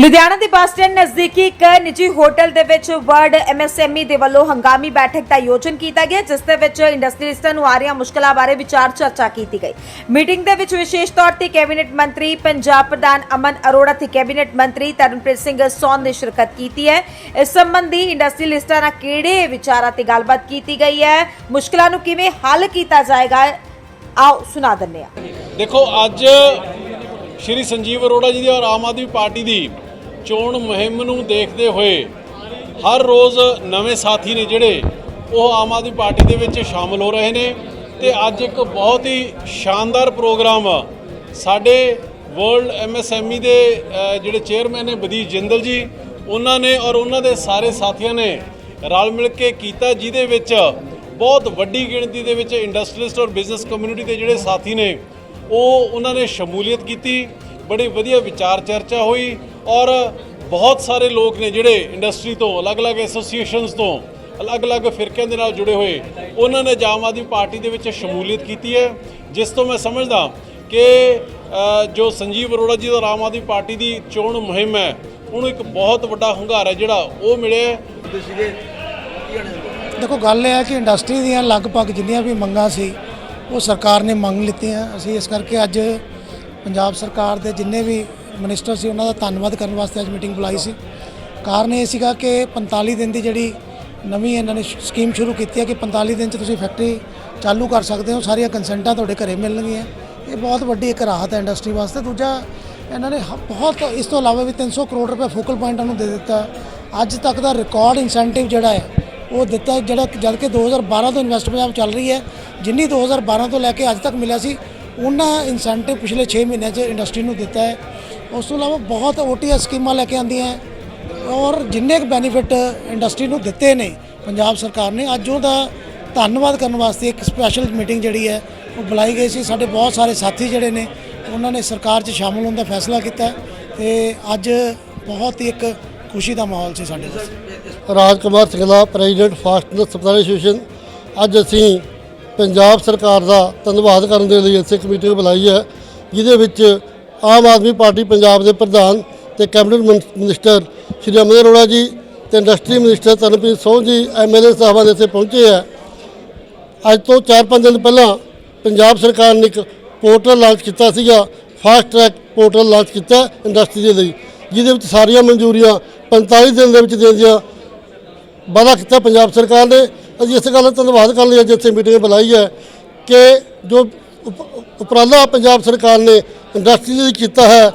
ਲੁਧਿਆਣਾ ਦੇ bus stand ਨਜ਼ਦੀਕੀ ਇੱਕ ਨਿੱਜੀ ਹੋਟਲ ਦੇ ਵਿੱਚ ਵਰਡ ਐਮਐਸਐਮਈ ਦੇ ਵੱਲੋਂ ਹੰਗਾਮੀ ਬੈਠਕ ਦਾ ਆਯੋਜਨ ਕੀਤਾ ਗਿਆ, ਜਿਸ ਦੇ ਵਿੱਚ ਇੰਡਸਟਰੀਲਿਸਟਾਂ ਨੂੰ ਆ ਰਹੀਆਂ ਮੁਸ਼ਕਲਾਂ ਬਾਰੇ ਵਿਚਾਰ ਚਰਚਾ ਕੀਤੀ ਗਈ। ਮੀਟਿੰਗ ਦੇ ਵਿੱਚ ਵਿਸ਼ੇਸ਼ ਤੌਰ ਤੇ ਕੈਬਨਿਟ ਮੰਤਰੀ, ਪੰਜਾਬ ਪ੍ਰਧਾਨ ਅਮਨ ਅਰੋੜਾ ਤੇ ਕੈਬਨਿਟ ਮੰਤਰੀ ਤਰਨਪ੍ਰੀਤ ਸਿੰਘ ਸੌਨ ਨੇ ਸ਼ਿਰਕਤ ਕੀਤੀ ਹੈ। ਇਸ ਸੰਬੰਧੀ ਇੰਡਸਟਰੀਲਿਸਟਾਂ ਨਾਲ ਕਿਹੜੇ ਵਿਚਾਰਾਂ ਤੇ ਗੱਲਬਾਤ ਕੀਤੀ ਗਈ ਹੈ? ਮੁਸ਼ਕਲਾਂ ਨੂੰ ਕਿਵੇਂ ਹੱਲ ਕੀਤਾ ਜਾਏਗਾ? ਆਓ ਸੁਣਾ ਦਿੰਦੇ ਹਾਂ। ਦੇਖੋ, ਅੱਜ ਸ਼੍ਰੀ ਸੰਜੀਵ ਅਰੋੜਾ ਜੀ ਦੀ ਔਰ ਆਮ ਆਦਮੀ ਪਾਰਟੀ ਦੀ ਚੋਣ ਮੁਹਿੰਮ ਨੂੰ ਦੇਖਦੇ ਹੋਏ ਹਰ ਰੋਜ਼ ਨਵੇਂ ਸਾਥੀ ਨੇ ਜਿਹੜੇ ਉਹ ਆਮ ਆਦਮੀ ਪਾਰਟੀ ਦੇ ਵਿੱਚ ਸ਼ਾਮਲ ਹੋ ਰਹੇ ਨੇ ਤੇ ਅੱਜ ਇੱਕ ਬਹੁਤ ਹੀ ਸ਼ਾਨਦਾਰ ਪ੍ਰੋਗਰਾਮ ਸਾਡੇ ਵਰਲਡ ਐਮਐਸਐਮਈ ਦੇ ਜਿਹੜੇ ਚੇਅਰਮੈਨ ਨੇ ਬਦੀਸ਼ ਜਿੰਦਲ ਜੀ, ਉਹਨਾਂ ਨੇ ਔਰ ਉਹਨਾਂ ਦੇ ਸਾਰੇ ਸਾਥੀਆਂ ਨੇ ਰਲ ਮਿਲ ਕੇ ਕੀਤਾ, ਜਿਹਦੇ ਵਿੱਚ ਬਹੁਤ ਵੱਡੀ ਗਿਣਤੀ ਦੇ ਵਿੱਚ ਇੰਡਸਟਰੀਲਿਸਟ ਔਰ ਬਿਜ਼ਨਸ ਕਮਿਊਨਿਟੀ ਦੇ ਜਿਹੜੇ ਸਾਥੀ ਨੇ, ਉਹ ਉਹਨਾਂ ਨੇ ਸ਼ਮੂਲੀਅਤ ਕੀਤੀ, ਬੜੀ ਵਧੀਆ ਵਿਚਾਰ ਚਰਚਾ ਹੋਈ ਔਰ ਬਹੁਤ ਸਾਰੇ ਲੋਕ ਨੇ ਜਿਹੜੇ ਇੰਡਸਟਰੀ ਤੋਂ ਅਲੱਗ-ਅਲੱਗ ਐਸੋਸੀਏਸ਼ਨਸ ਤੋਂ ਅਲੱਗ-ਅਲੱਗ ਫਿਰਕਿਆਂ ਦੇ ਨਾਲ ਜੁੜੇ ਹੋਏ ਉਹਨਾਂ ਨੇ ਆਮ ਆਦਮੀ ਪਾਰਟੀ ਦੇ ਵਿੱਚ ਸ਼ਮੂਲੀਅਤ ਕੀਤੀ ਹੈ ਜਿਸ ਤੋਂ ਮੈਂ ਸਮਝਦਾ ਕਿ ਜੋ ਸੰਜੀਵ ਅਰੋੜਾ ਜੀ ਦਾ ਆਮ ਆਦਮੀ ਪਾਰਟੀ ਦੀ ਚੋਣ ਮੁਹਿੰਮ ਹੈ ਉਹਨੂੰ ਇੱਕ ਬਹੁਤ ਵੱਡਾ ਹੁੰਗਾਰਾ ਜਿਹੜਾ ਉਹ ਮਿਲਿਆ ਦੇਖੋ ਗੱਲ ਇਹ ਹੈ ਕਿ ਇੰਡਸਟਰੀ ਦੀਆਂ ਲਗਭਗ ਜਿੰਨੀਆਂ ਵੀ ਮੰਗਾਂ ਸੀ ਉਹ ਸਰਕਾਰ ਨੇ ਮੰਗ ਲਿੱਤੀਆਂ। ਅਸੀਂ ਇਸ ਕਰਕੇ ਅੱਜ ਪੰਜਾਬ ਸਰਕਾਰ ਦੇ ਜਿੰਨੇ ਵੀ ਮਿਨਿਸਟਰ ਸੀ, ਉਹਨਾਂ ਦਾ ਧੰਨਵਾਦ ਕਰਨ ਵਾਸਤੇ ਅੱਜ ਮੀਟਿੰਗ ਬੁਲਾਈ ਸੀ। ਕਾਰਨ ਇਹ ਸੀਗਾ ਕਿ 45 ਦਿਨ ਦੀ ਜਿਹੜੀ ਨਵੀਂ ਇਹਨਾਂ ਨੇ ਸਕੀਮ ਸ਼ੁਰੂ ਕੀਤੀ ਹੈ ਕਿ 45 ਦਿਨ 'ਚ ਤੁਸੀਂ ਫੈਕਟਰੀ ਚਾਲੂ ਕਰ ਸਕਦੇ ਹੋ, ਸਾਰੀਆਂ ਕੰਸੈਂਟਾਂ ਤੁਹਾਡੇ ਘਰੇ ਮਿਲਣਗੀਆਂ। ਇਹ ਬਹੁਤ ਵੱਡੀ ਇੱਕ ਰਾਹਤ ਹੈ ਇੰਡਸਟਰੀ ਵਾਸਤੇ। ਦੂਜਾ, ਇਹਨਾਂ ਨੇ ਬਹੁਤ ਇਸ ਤੋਂ ਇਲਾਵਾ ਵੀ 300 ਕਰੋੜ ਰੁਪਏ ਫੋਕਲ ਪੁਆਇੰਟਾਂ ਨੂੰ ਦੇ ਦਿੱਤਾ। ਅੱਜ ਤੱਕ ਦਾ ਰਿਕਾਰਡ ਇਨਸੈਂਟਿਵ ਜਿਹੜਾ ਹੈ, ਉਹ ਦਿੱਤਾ ਜਿਹੜਾ ਕਿ ਜਦ ਕਿ 2012 ਤੋਂ ਇਨਵੈਸਟ ਪੰਜਾਬ ਚੱਲ ਰਹੀ ਹੈ, ਜਿੰਨੀ 2012 ਤੋਂ ਲੈ ਕੇ ਅੱਜ ਤੱਕ ਮਿਲਿਆ ਸੀ, ਉਹਨਾਂ ਇਨਸੈਂਟਿਵ ਪਿਛਲੇ 6 ਮਹੀਨਿਆਂ 'ਚ ਇੰਡਸਟਰੀ ਨੂੰ ਦਿੱਤਾ ਹੈ। ਉਸ ਤੋਂ ਇਲਾਵਾ ਬਹੁਤ ਓਟੀਐਸ ਸਕੀਮਾਂ ਲੈ ਕੇ ਆਂਦੀਆਂ ਔਰ ਜਿੰਨੇ ਕੁ ਬੈਨੀਫਿਟ ਇੰਡਸਟਰੀ ਨੂੰ ਦਿੱਤੇ ਨੇ, ਪੰਜਾਬ ਸਰਕਾਰ ਨੇ, ਅੱਜ ਉਹਦਾ ਧੰਨਵਾਦ ਕਰਨ ਵਾਸਤੇ ਇੱਕ ਸਪੈਸ਼ਲ ਮੀਟਿੰਗ ਜਿਹੜੀ ਹੈ, ਉਹ ਬੁਲਾਈ ਗਈ ਸੀ। ਸਾਡੇ ਬਹੁਤ ਸਾਰੇ ਸਾਥੀ ਜਿਹੜੇ ਨੇ, ਉਹਨਾਂ ਨੇ ਸਰਕਾਰ 'ਚ ਸ਼ਾਮਲ ਹੋਣ ਦਾ ਫੈਸਲਾ ਕੀਤਾ ਤੇ ਅੱਜ ਬਹੁਤ ਹੀ ਇੱਕ ਖੁਸ਼ੀ ਦਾ ਮਾਹੌਲ ਸੀ ਸਾਡੇ ਵਾਸਤੇ। Raj Kumar Singla president fasteners supply association, ਅੱਜ ਅਸੀਂ ਪੰਜਾਬ ਸਰਕਾਰ ਦਾ ਧੰਨਵਾਦ ਕਰਨ ਦੇ ਲਈ ਇੱਥੇ ਇੱਕ ਬੁਲਾਈ ਹੈ, ਜਿਹਦੇ ਵਿੱਚ ਆਮ ਆਦਮੀ ਪਾਰਟੀ ਪੰਜਾਬ ਦੇ ਪ੍ਰਧਾਨ ਤੇ ਕੈਬਨਿਟ ਮਨ- ਮਿਨਿਸਟਰ ਸ਼੍ਰੀ ਅਮਰ ਅਰੋੜਾ ਜੀ ਤੇ ਇੰਡਸਟਰੀ ਮਿਨਿਸਟਰ ਤਰਨਪ੍ਰੀਤ ਸੋਹ ਜੀ ਐਮਐਲਏ ਦੇ ਇੱਥੇ ਪਹੁੰਚੇ ਹੈ ਅੱਜ ਤੋਂ 4-5 ਦਿਨ ਪਹਿਲਾਂ ਪੰਜਾਬ ਸਰਕਾਰ ਨੇ ਇੱਕ ਪੋਰਟਲ ਲਾਂਚ ਕੀਤਾ ਸੀਗਾ, ਫਾਸਟ ਟਰੈਕ ਪੋਰਟਲ ਲਾਂਚ ਕੀਤਾ ਇੰਡਸਟਰੀ ਦੇ ਲਈ, ਜਿਹਦੇ ਵਿੱਚ ਸਾਰੀਆਂ ਮਨਜ਼ੂਰੀਆਂ 45 ਦਿਨ ਦੇ ਵਿੱਚ ਦੇਣ ਦੀਆਂ ਵਾਅਦਾ ਕੀਤਾ ਪੰਜਾਬ ਸਰਕਾਰ ਨੇ। ਅਸੀਂ ਇਸ ਗੱਲ ਦਾ ਧੰਨਵਾਦ ਕਰਨ ਲਈ ਅੱਜ ਇੱਥੇ ਮੀਟਿੰਗ ਬੁਲਾਈ ਹੈ ਕਿ ਜੋ ਉਪਰਾਲਾ ਪੰਜਾਬ ਸਰਕਾਰ ਨੇ ਇੰਡਸਟਰੀ ਲਈ ਕੀਤਾ ਹੈ।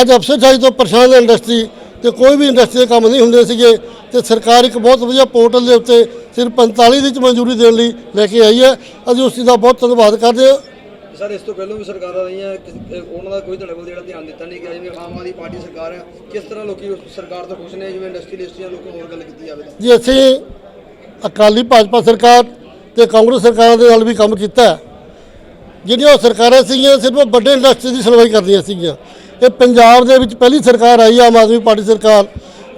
ਅੱਜ ਅਫਸਰਸ਼ਾਹੀ ਤੋਂ ਪਰੇਸ਼ਾਨ ਹੈ ਇੰਡਸਟਰੀ ਤੇ ਕੋਈ ਵੀ ਇੰਡਸਟਰੀ ਦੇ ਕੰਮ ਨਹੀਂ ਹੁੰਦੇ ਸੀਗੇ ਤੇ ਸਰਕਾਰ ਇੱਕ ਬਹੁਤ ਵਧੀਆ ਪੋਰਟਲ ਦੇ ਉੱਤੇ ਸਿਰਫ 45 ਦੀ ਚ ਮਨਜ਼ੂਰੀ ਦੇਣ ਲਈ ਲੈ ਕੇ ਆਈ ਹੈ। ਅਸੀਂ ਉਸ ਦਾ ਬਹੁਤ ਧੰਨਵਾਦ ਕਰਦੇ ਹਾਂ। ਸਰ ਇਸ ਤੋਂ ਪਹਿਲਾਂ ਵੀ ਸਰਕਾਰਾਂ ਰਹੀਆਂ ਉਹਨਾਂ ਦਾ ਕੋਈ ਤੁਹਾਡੇ ਵੱਲ ਜਿਹੜਾ ਧਿਆਨ ਦਿੱਤਾ ਨਹੀਂ ਗਿਆ ਜਿਵੇਂ ਆਮ ਆਦਮੀ ਪਾਰਟੀ ਸਰਕਾਰ ਹੈ ਕਿਸ ਤਰ੍ਹਾਂ ਲੋਕੀ ਸਰਕਾਰ ਤੋਂ ਖੁਸ਼ ਨੇ ਜਿਵੇਂ ਇੰਡਸਟਰੀਲਿਸਟ ਜਾਂ ਲੋਕਾਂ ਹੋਰ ਗੱਲ ਕੀਤੀ ਜਾਵੇ? ਜੀ ਅਸੀਂ ਅਕਾਲੀ ਭਾਜਪਾ ਸਰਕਾਰ ਤੇ ਕਾਂਗਰਸ ਸਰਕਾਰਾਂ ਦੇ ਨਾਲ ਵੀ ਕੰਮ ਕੀਤਾ ਹੈ। ਜਿਹੜੀਆਂ ਉਹ ਸਰਕਾਰਾਂ ਸੀਗੀਆਂ ਸਿਰਫ ਵੱਡੇ ਇੰਡਸਟਰੀ ਦੀ ਸੁਣਵਾਈ ਕਰਦੀਆਂ ਸੀਗੀਆਂ। ਇਹ ਪੰਜਾਬ ਦੇ ਵਿੱਚ ਪਹਿਲੀ ਸਰਕਾਰ ਆਈ ਆਮ ਆਦਮੀ ਪਾਰਟੀ ਸਰਕਾਰ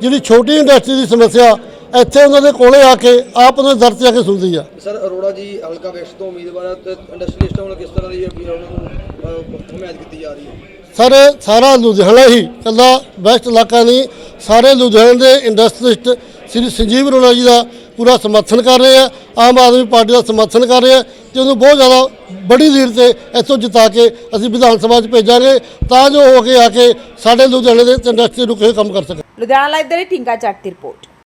ਜਿਹੜੀ ਛੋਟੀ ਇੰਡਸਟਰੀ ਦੀ ਸਮੱਸਿਆ ਇੱਥੇ ਉਹਨਾਂ ਦੇ ਕੋਲੇ ਆ ਕੇ ਆਪ ਉਹਨਾਂ ਦੇ ਦਰ ਤੇ ਆ ਕੇ ਸੁਣਦੀ ਆ। ਸਰ ਅਰੋੜਾ ਜੀ ਹਲਕਾ ਵੈਸਟ ਤੋਂ ਉਮੀਦਵਾਰ ਹੈ ਤੇ ਇੰਡਸਟਰੀਲਿਸਟਾਂ ਵੱਲੋਂ ਕਿਸ ਤਰ੍ਹਾਂ ਦੀ ਅਪੀਲ ਉਹਨਾਂ ਨੂੰ ਹਮਾਇਤ ਕੀਤੀ ਜਾ ਰਹੀ ਹੈ? ਸਰ ਸਾਰਾ ਲੁਧਿਆਣਾ ਹੀ ਕੱਲਾ ਵੈਸਟ ਇਲਾਕਾ ਨਹੀਂ ਸਾਰੇ ਲੁਧਿਆਣੇ ਦੇ ਇੰਡਸਟਰੀਸਟ ਸ੍ਰੀ ਸੰਜੀਵ ਅਰੋੜਾ ਜੀ ਦਾ ਪੂਰਾ ਸਮਰਥਨ ਕਰ ਰਹੇ ਆ। ਆਮ ਆਦਮੀ ਪਾਰਟੀ ਦਾ ਸਮਰਥਨ ਕਰ ਰਹੇ ਆ ਤੇ ਉਹਨੂੰ ਬਹੁਤ ਜ਼ਿਆਦਾ ਬੜੀ ਲੀਡ ਤੇ ਇੱਥੋਂ ਜਿਤਾ ਕੇ ਅਸੀਂ ਵਿਧਾਨ ਸਭਾ 'ਚ ਭੇਜਾਂਗੇ ਤਾਂ ਜੋ ਹੋ ਕੇ ਆ ਕੇ ਸਾਡੇ ਲੁਧਿਆਣੇ ਦੇ ਇੰਡਸਟਰੀ ਨੂੰ ਕੋਈ ਕੰਮ ਕਰ ਸਕੇ। ਲੁਧਿਆਣਾ ਲਾਈਵ ਦੇ ਲਈ ਟਿੰਕਾ ਚੱਟ ਦੀ ਰਿਪੋਰਟ।